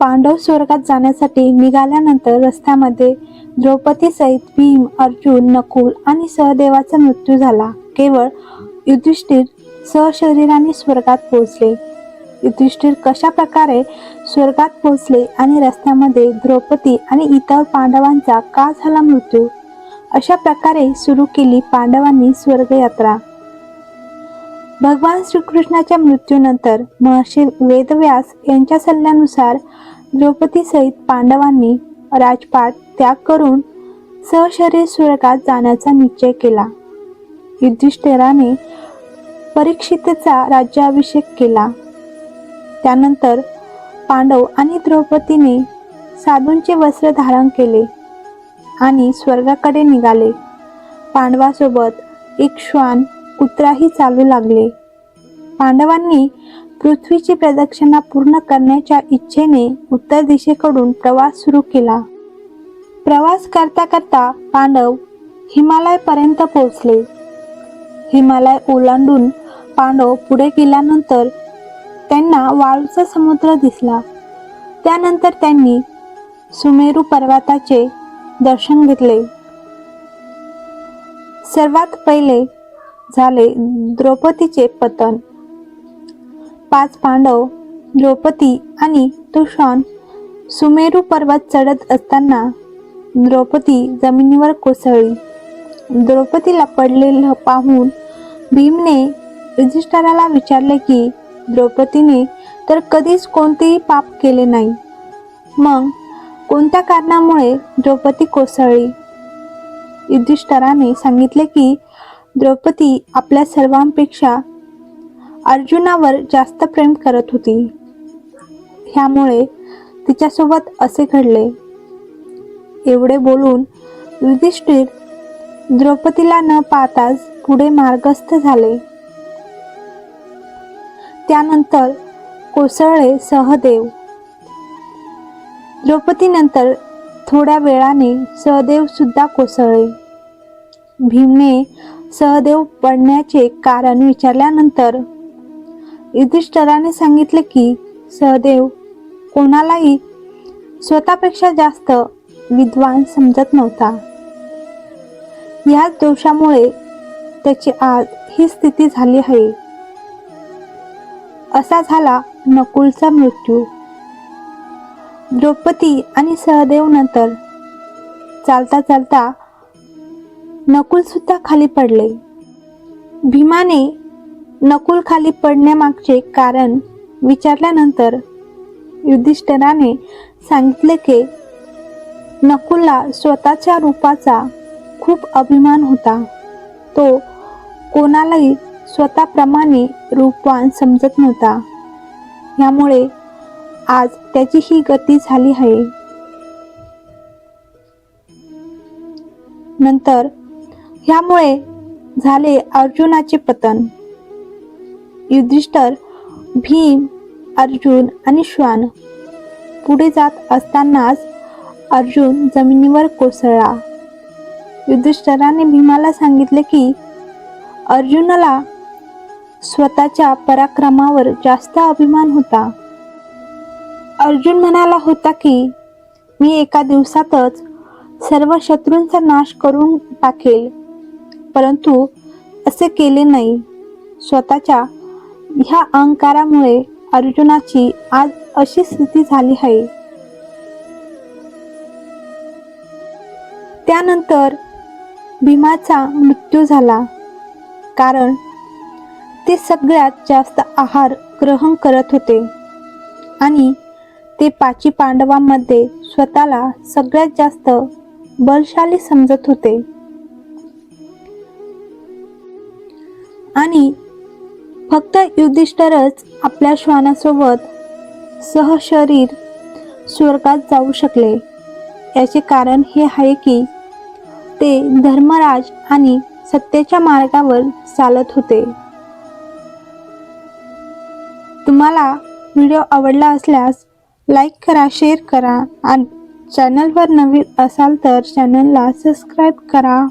पांडव स्वर्गात जाण्यासाठी निघाल्यानंतर रस्त्यामध्ये द्रौपदी सहित भीम अर्जुन नकुल आणि सहदेवाचा मृत्यू झाला. केवळ युधिष्ठिर सहशरीराने स्वर्गात पोहोचले. युधिष्ठिर कशा प्रकारे स्वर्गात पोहोचले आणि रस्त्यामध्ये द्रौपदी आणि इतर पांडवांचा का झाला मृत्यू? अशा प्रकारे सुरू केली पांडवांनी स्वर्गयात्रा. भगवान श्रीकृष्णाच्या मृत्यूनंतर महर्षी वेदव्यास यांच्या सल्ल्यानुसार द्रौपदीसहित पांडवांनी राजपाट त्याग करून सहशरीर स्वर्गात जाण्याचा निश्चय केला. युधिष्ठिराने परीक्षितचा राज्याभिषेक केला. त्यानंतर पांडव आणि द्रौपदीने साधूंचे वस्त्र धारण केले आणि स्वर्गाकडे निघाले. पांडवासोबत इक्ष्वान कुत्राही चालू लागले. पांडवांनी पृथ्वीची प्रदक्षिणा पूर्ण करण्याच्या इच्छेने उत्तर दिशेकडून प्रवास सुरू केला. प्रवास करता करता पांडव हिमालयपर्यंत पोहोचले. हिमालय ओलांडून पांडव पुढे गेल्यानंतर त्यांना वाळूचा समुद्र दिसला. त्यानंतर त्यांनी सुमेरू पर्वताचे दर्शन घेतले. सर्वात पहिले झाले द्रौपदीचे पतन. पाच पांडव द्रौपदी आणि तुषान सुमेरू पर्वत चढत असताना द्रौपदी जमिनीवर कोसळली. द्रौपदीला पडलेलं पाहून भीमने युधिष्ठराला विचारले की द्रौपदीने तर कधीच कोणतेही पाप केले नाही. मग कोणत्या कारणामुळे द्रौपदी कोसळली? युधिष्ठराने सांगितले की द्रौपदी आपल्या सर्वांपेक्षा अर्जुनावर जास्त प्रेम करत होती. ह्यामुळे तिच्यासोबत असे घडले. एवढे बोलून युधिष्ठिर द्रौपदीला न पाहताच पुढे मार्गस्थ झाले. त्यानंतर कोसळले सहदेव. द्रौपदीनंतर थोड्या वेळाने सहदेव सुद्धा कोसळले. भीमने सहदेव पडण्याचे कारण विचारल्यानंतर युधिष्ठराने सांगितले की सहदेव कोणालाही स्वतःपेक्षा जास्त विद्वान समजत नव्हता. याच दोषामुळे त्याची आज ही स्थिती झाली आहे. असा झाला नकुलचा मृत्यू. द्रौपदी आणि सहदेव नंतर चालता चालता नकुल सुद्धा खाली पडले. भीमाने नकुल खाली पडण्यामागचे कारण विचारल्यानंतर युधिष्ठिराने सांगितले की नकुलला स्वतःच्या रूपाचा खूप अभिमान होता. तो कोणालाही स्वतःप्रमाणे रूपवान समजत नव्हता. यामुळे आज त्याची ही गती झाली आहे. नंतर ह्यामुळे झाले अर्जुनाचे पतन. युधिष्ठर भीम अर्जुन आणि श्वान पुढे जात असतानाच अर्जुन जमिनीवर कोसळला. युधिष्ठराने भीमाला सांगितले की अर्जुनाला स्वतःच्या पराक्रमावर जास्त अभिमान होता. अर्जुन म्हणाला होता की मी एका दिवसातच सर्व शत्रूंचा नाश करून टाकेल. परंतु असे केले नाही. स्वतःच्या ह्या अहंकारामुळे अर्जुनाची आज अशी स्थिती झाली आहे. त्यानंतर भीमाचा मृत्यू झाला. कारण ते सगळ्यात जास्त आहार ग्रहण करत होते. आणि ते पाची पांडवांमध्ये स्वतःला सगळ्यात जास्त बलशाली समजत होते. आणि फक्त युधिष्ठरच आपल्या श्वानासोबत सहशरीर स्वर्गात जाऊ शकले. याचे कारण हे आहे की ते धर्मराज आणि सत्तेच्या मार्गावर चालत होते. तुम्हाला व्हिडिओ आवडला असल्यास लाईक करा शेअर करा आणि चॅनलवर नवीन असाल तर चॅनलला सबस्क्राईब करा.